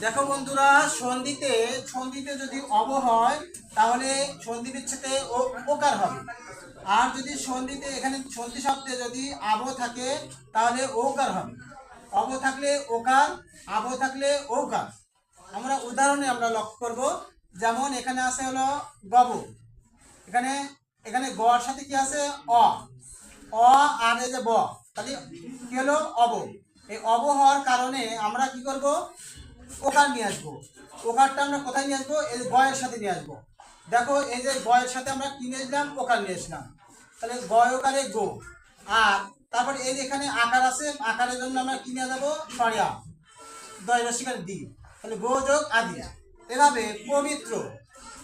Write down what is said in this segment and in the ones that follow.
দেখো বন্ধুরা, সন্ধিতে সন্ধিতে যদি অব হয়, তাহলে সন্ধি বিচ্ছেদে ও ওকার হবে। আর যদি সন্ধিতে এখানে সন্ধি শব্দে যদি আব থাকে, তাহলে ওকার হবে। অব থাকলে ওকার, আব থাকলে ওকার। আমরা উদাহরণে আমরা লক্ষ্য করব, যেমন এখানে আছে হলো গব। এখানে এখানে গর সাথে কি আছে? অ। অ, আর যে ব, তাহলে কি হলো? অব। এই অব হওয়ার কারণে আমরা কি করব? ওকার নিয়ে আসব। ওকারটা আমরা কোথায় নিয়ে আসব? এই যে গয়ের সাথে নিয়ে আসব। দেখো, এই যে গয়ের সাথে আমরা কি নিয়ে আসলাম? নিয়ে আসলাম। তাহলে গয় ওকারে গো। আর তারপর এই এখানে আকার আছে, আকারের জন্য আমরা কি নিয়ে যাব? সরিয়া। দয় রসিকার দি। তাহলে গো যোগ আদি। এভাবে পবিত্র।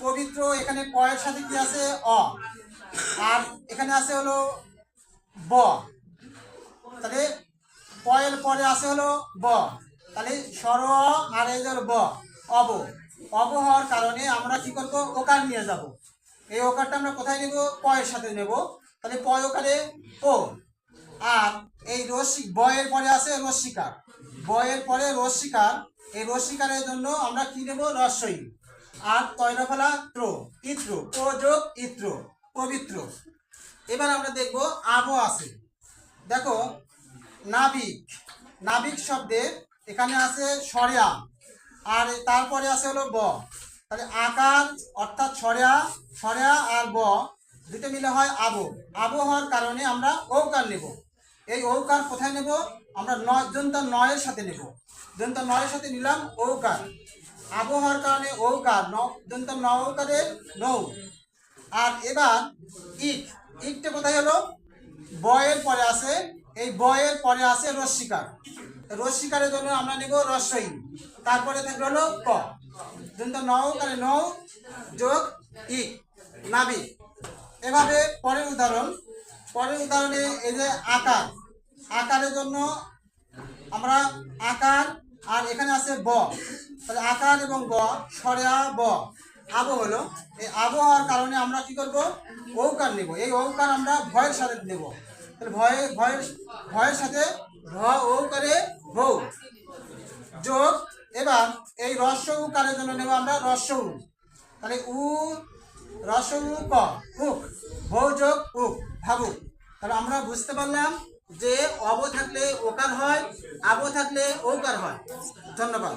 পবিত্র এখানে পয়ের সাথে কি আছে? অ। আর এখানে আছে হলো ব। তাহলে পয়ের পরে আছে হলো ব। তাহলে সর আর এই ব। অব। অব হওয়ার কারণে আমরা কি করব? ওকার নিয়ে যাব। এই ওকারটা আমরা কোথায় নেব? পয়ের সাথে নেব। তাহলে পয় ওকারে ও। আর এই রশ্মি, বয়ের পরে আছে রশ্মিকার। বয়ের পরে রশ্মিকার। এই রশ্মিকারের জন্য আমরা কি নেব? রস্বই আর তৈরফলা ত্র, ইত্র। ও যোগ ইত্র, পবিত্র। এবার আমরা দেখব আবো আছে। দেখো নাবিক। নাবিক শব্দের এখানে আছে সরিয়া, আর তারপরে আছে হলো ব। তাহলে আকার অর্থাৎ সরিয়া সরিয়া আর ব দুটো মিলে হয় আবো। আবো হওয়ার কারণে আমরা ঔকার নেব। এই ঔকার কোথায় নেব? আমরা নয় দন্ত নয়ের সাথে নেব। দন্ত নয়ের সাথে নিলাম ঔকার। আবো হওয়ার কারণে ঔকার, ন দন্ত নৌকারে নৌ। আর এবার ইট। ইটটা কোথায় হলো? বয়ের পরে আছে এই বয়ের পরে আছে রস্মিকার রস্মিকারের জন্য আমরা নেব রস্বই তারপরে থাকবে হলো ক। দন্ত নৌকারে নৌ যোগ ই নাবি এভাবে পরের উদাহরণ। পরের উদাহরণে এই যে আকার। আকারের জন্য আমরা আকার আর এখানে আছে ব। তাহলে আকার এবং ব, সরেয়া ব। আবো হলো। এই আবহাওয়ার কারণে আমরা কি করব? ঔকার নেব। এই ঔকার আমরা ভয়ের সাথে নেব। তাহলে ভয়ে, ভয়ের ভয়ের সাথে ভ ঔকারে ভৌ যোগ, এবার এই রস্য উকারের জন্য নেব আমরা রস্য উ তাহলে উ রস্য উ ক উক ভৌ যোগ উক ভাবুক। তাহলে আমরা বুঝতে পারলাম যে অব থাকলে ওকার হয়, আবো থাকলে ঔকার হয়। ধন্যবাদ।